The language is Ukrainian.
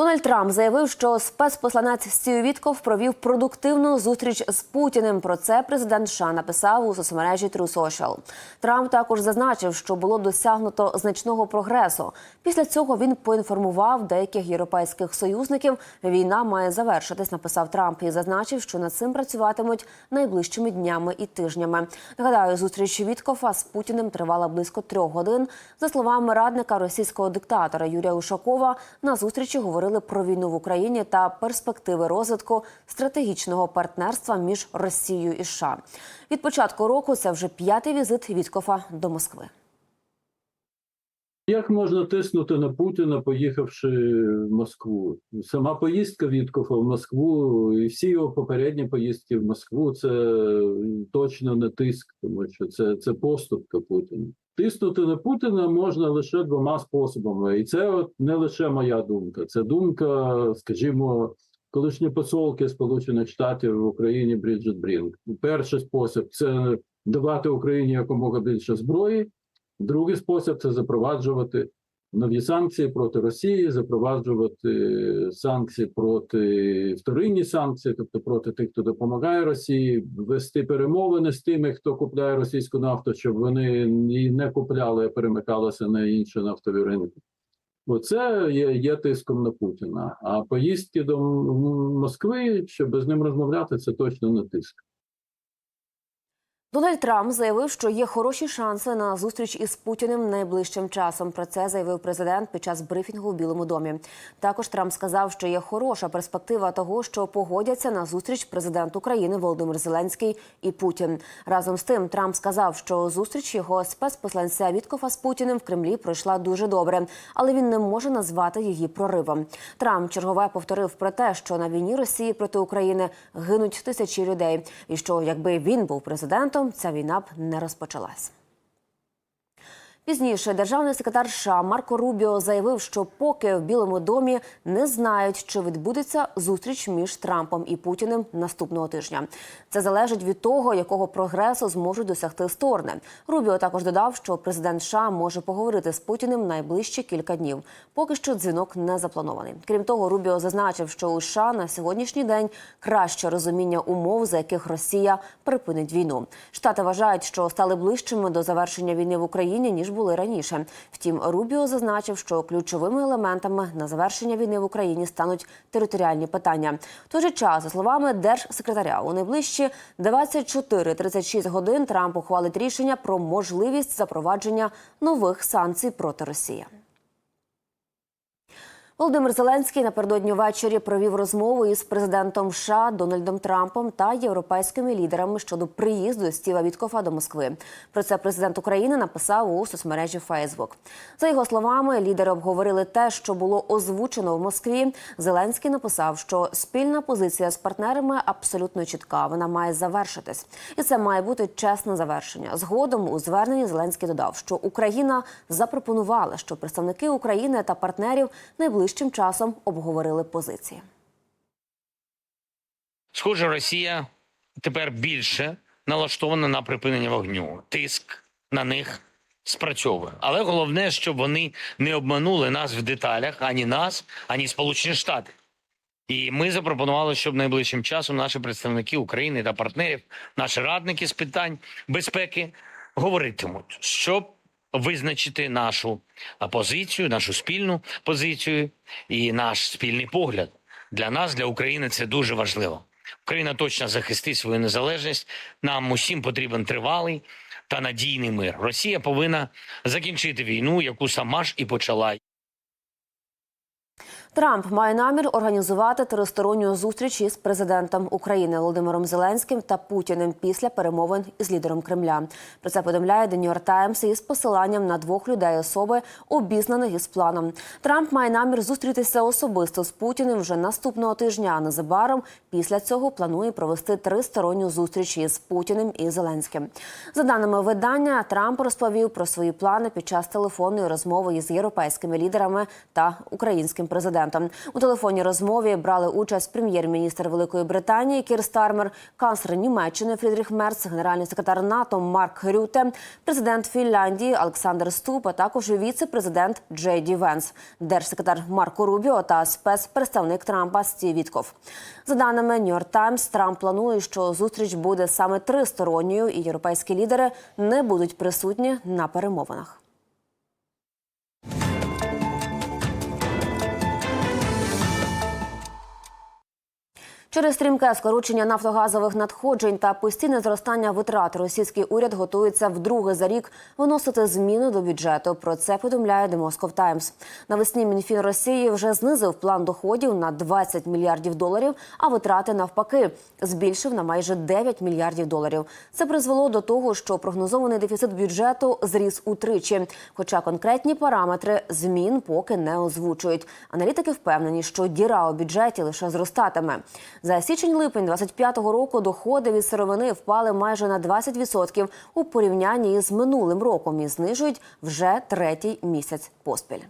Дональд Трамп заявив, що спецпосланець Стів Вітков провів продуктивну зустріч з Путіним. Про це президент США написав у соцмережі True Social. Трамп також зазначив, що було досягнуто значного прогресу. Після цього він поінформував деяких європейських союзників. Війна має завершитись. Написав Трамп і зазначив, що над цим працюватимуть найближчими днями і тижнями. Нагадаю, зустріч Віткофа з Путіним тривала близько трьох годин. За словами радника російського диктатора Юрія Ушакова, на зустрічі говорили про війну в Україні та перспективи розвитку стратегічного партнерства між Росією і США. Від початку року це вже п'ятий візит Віткофа до Москви. Як можна тиснути на Путіна, поїхавши в Москву? Сама поїздка Віткофа в Москву і всі його попередні поїздки в Москву це точно не тиск, тому що це, це поступка Путіна. Тиснути на Путіна можна лише двома способами, і це от не лише моя думка. Це думка, скажімо, колишньої посолки Сполучених Штатів в Україні Бріджит Брінк. Перший спосіб це давати Україні якомога більше зброї. Другий спосіб це запроваджувати нові санкції проти Росії, запроваджувати санкції проти вторинні санкції, тобто проти тих, хто допомагає Росії, вести перемовини з тими, хто купляє російську нафту, щоб вони не купляли, а перемикалися на інші нафтові ринки. Оце є, є тиском на Путіна. А поїздки до Москви, щоб з ним розмовляти, це точно не тиск. Дональд Трамп заявив, що є хороші шанси на зустріч із Путіним найближчим часом. Про це заявив президент під час брифінгу в Білому домі. Також Трамп сказав, що є хороша перспектива того, що погодяться на зустріч президент України Володимир Зеленський і Путін. Разом з тим, Трамп сказав, що зустріч його спецпосланця Віткофа з Путіним в Кремлі пройшла дуже добре, але він не може назвати її проривом. Трамп чергове повторив про те, що на війні Росії проти України гинуть тисячі людей, і що якби він був президентом, ця війна б не розпочалась. Пізніше державний секретар США Марко Рубіо заявив, що поки в Білому домі не знають, чи відбудеться зустріч між Трампом і Путіним наступного тижня. Це залежить від того, якого прогресу зможуть досягти сторони. Рубіо також додав, що президент США може поговорити з Путіним найближчі кілька днів. Поки що дзвінок не запланований. Крім того, Рубіо зазначив, що у США на сьогоднішній день краще розуміння умов, за яких Росія припинить війну. Штати вважають, що стали ближчими до завершення війни в Україні ніж були раніше. Втім, Рубіо зазначив, що ключовими елементами на завершення війни в Україні стануть територіальні питання. Той же час, за словами держсекретаря, у найближчі 24-36 годин Трамп ухвалить рішення про можливість запровадження нових санкцій проти Росії. Володимир Зеленський напередодні ввечері провів розмову із президентом США Дональдом Трампом та європейськими лідерами щодо приїзду Стіва Віткофа до Москви. Про це президент України написав у соцмережі Фейсбук. За його словами, лідери обговорили те, що було озвучено в Москві. Зеленський написав, що спільна позиція з партнерами абсолютно чітка. Вона має завершитись, і це має бути чесне завершення. Згодом у зверненні Зеленський додав, що Україна запропонувала, що представники України та партнерів найближчим часом обговорили позиції. Схоже, Росія тепер більше налаштована на припинення вогню. Тиск на них спрацьовує. Але головне, щоб вони не обманули нас в деталях ані нас, ані Сполучені Штати. І ми запропонували, щоб найближчим часом наші представники України та партнерів, наші радники з питань безпеки говоритимуть, щоб визначити нашу позицію, нашу спільну позицію і наш спільний погляд. Для нас, для України, це дуже важливо. Україна точно захистить свою незалежність. Нам усім потрібен тривалий та надійний мир. Росія повинна закінчити війну, яку сама ж і почала. Трамп має намір організувати тристоронню зустріч із президентом України Володимиром Зеленським та Путіним після перемовин із лідером Кремля. Про це повідомляє The New York Times із посиланням на двох людей особи, обізнаних із планом. Трамп має намір зустрітися особисто з Путіним вже наступного тижня. Незабаром після цього планує провести тристоронню зустріч із Путіним і Зеленським. За даними видання, Трамп розповів про свої плани під час телефонної розмови із європейськими лідерами та українським президентом. Президентом. У телефонній розмові брали участь прем'єр-міністр Великої Британії Кір Стармер, канцлер Німеччини Фрідріх Мерц, генеральний секретар НАТО Марк Рюте, президент Фінляндії Олександр Ступ, а також віце-президент Джей Ді Венс, держсекретар Марко Рубіо та спецпредставник Трампа Стів Вітков. За даними Нью-Йорк Таймс, Трамп планує, що зустріч буде саме тристоронньою, і європейські лідери не будуть присутні на перемовинах. Через стрімке скорочення нафтогазових надходжень та постійне зростання витрат російський уряд готується вдруге за рік виносити зміни до бюджету. Про це повідомляє The Moscow Times. Навесні Мінфін Росії вже знизив план доходів на 20 мільярдів доларів, а витрати навпаки збільшив на майже 9 мільярдів доларів. Це призвело до того, що прогнозований дефіцит бюджету зріс утричі. Хоча конкретні параметри змін поки не озвучують. Аналітики впевнені, що діра у бюджеті лише зростатиме. За січень-липень 25-го року доходи від сировини впали майже на 20% у порівнянні з минулим роком і знижують вже третій місяць поспіль.